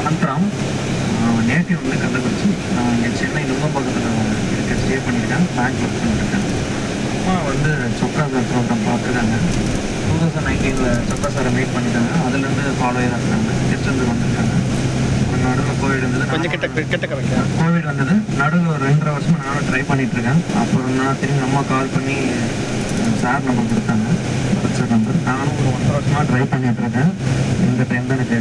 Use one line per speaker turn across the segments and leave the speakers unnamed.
Anandram native வந்து கள்ளக்குறிச்சி நான் இங்கே சென்னை நுங்கம்பாக்கத்தில் இருக்க ஸ்டே பண்ணியிருக்கேன். பேங்க் ஒர்க் பண்ணியிருக்கேன். அம்மா வந்து சொக்கா சார் ப்ரோக்ராம் பார்த்துருக்காங்க. டூ தௌசண்ட் நைன்டீனில் சொக்கா சாரை மீட் பண்ணிட்டாங்க. அதுலேருந்து ஃபாலோ இருக்காங்க திருச்செந்தூர் வந்திருக்காங்க. நடுவில் கோவிட் இருந்தது.
கொஞ்சம் கிட்ட கிட்ட
கோவிட் வந்தது. நடுவில் ஒரு ரெண்டரை வருஷமா நானும் ட்ரை பண்ணிட்டு இருக்கேன் அப்புறம் நான் திரும்பி அம்மா கால் பண்ணி சார் நம்பர் கொடுத்தாங்க. சார் நம்பர் நானும் ஒரு ஒன்றரை வருஷமா ட்ரை பண்ணிட்டு இருக்கேன் இந்த டைம் தான் எனக்கு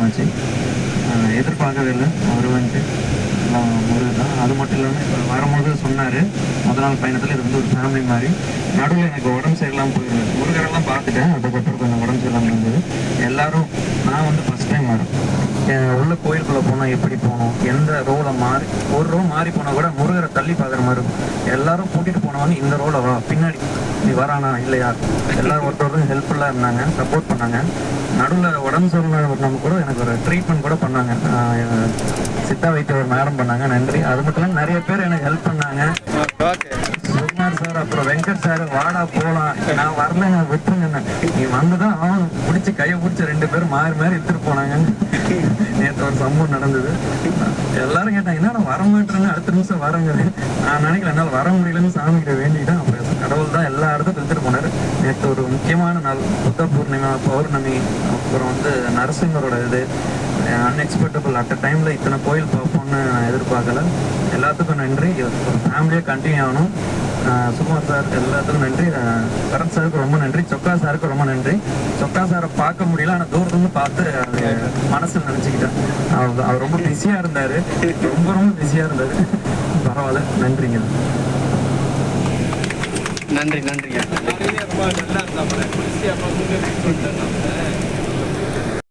கன்ஃபார்ம் எதிர்பார்க்கவே இல்லை அவர் வந்துட்டு எல்லாம் முருகன் தான். அது மட்டும் இல்லாமல் இப்போ வரும்போது சொன்னார் முதல் நாள் பயணத்தில் இது வந்து ஒரு ஃபேமிலி மாதிரி. நடுவில் எனக்கு உடம்பு சரியில்லாமல் போயிருந்தது. முருகரெல்லாம் பார்த்துட்டேன். அதுக்கப்புறம் கொஞ்சம் உடம்பு சரியில்லாமல் இருந்தது. எல்லாரும் நான் வந்து ஃபஸ்ட் டைம் வரேன் உள்ள கோயிலுக்குள்ள போனா எப்படி போகணும்? எந்த ரோலை மாறி ஒரு ரோல் மாறி போனா கூட முருகரை தள்ளி பார்க்குற மாதிரி இருக்கும். எல்லாரும் கூட்டிட்டு போனவங்க இந்த ரோலை வா பின்னாடி. நீ வரானா இல்லையா? எல்லாரும் ஒருத்தருக்கும் ஹெல்ப்ஃபுல்லாக இருந்தாங்க சப்போர்ட் பண்ணாங்க. நடுவில் உடம்பு சரியில்லாத கூட எனக்கு ஒரு ட்ரீட்மெண்ட் கூட பண்ணாங்க. சித்தா வைத்திய ஒரு மேடம் பண்ணாங்க நன்றி. அது மட்டும் இல்லாமல் நிறைய பேர் எனக்கு ஹெல்ப் பண்ணாங்க. பேசுறாரு சார் வாடா போலாம். நான் வரலங்க விட்டுருங்க. நீ வந்துதான் அவன் பிடிச்சி கையை பிடிச்ச ரெண்டு பேரும் மாறி மாறி எடுத்துட்டு போனாங்க. நேற்று ஒரு சம்பவம் நடந்தது. எல்லாரும் கேட்டாங்க என்ன வர மாட்டேன்னு அடுத்த நிமிஷம் வரங்க. நான் நினைக்கல என்னால் வர முடியலன்னு சாமி கிட்ட வேண்டிட்டேன் கடவுள் தான் எல்லா இடத்துக்கும் எடுத்துட்டு போனாரு. நேற்று ஒரு முக்கியமான நாள் புத்த பூர்ணிமா பௌர்ணமி. அப்புறம் வந்து நரசிம்மரோட இது அன்எக்ஸ்பெக்டபிள் அட் டைமில் இத்தனை கோயில் பார்ப்போம்னு நான் எதிர்பார்க்கல. எல்லாத்துக்கும் நன்றி. ஒரு ஃபேமிலியாக கண்டினியூ ஆகணும். சுகுமார் சார் எல்லாத்துக்கும் நன்றி. கரண் பரத் சாருக்கு ரொம்ப நன்றி. சொக்கா சாருக்கு ரொம்ப நன்றி. சொக்கா சாரை பார்க்க முடியல ஆனால் தூரத்துலேருந்து பார்த்து அது மனசில் நினச்சிக்கிட்டேன். அவர் அவர் ரொம்ப பிஸியாக இருந்தார். ரொம்ப ரொம்ப பிஸியாக இருந்தார். பரவாயில்ல. நன்றிங்க.
நன்றி நன்றிங்க.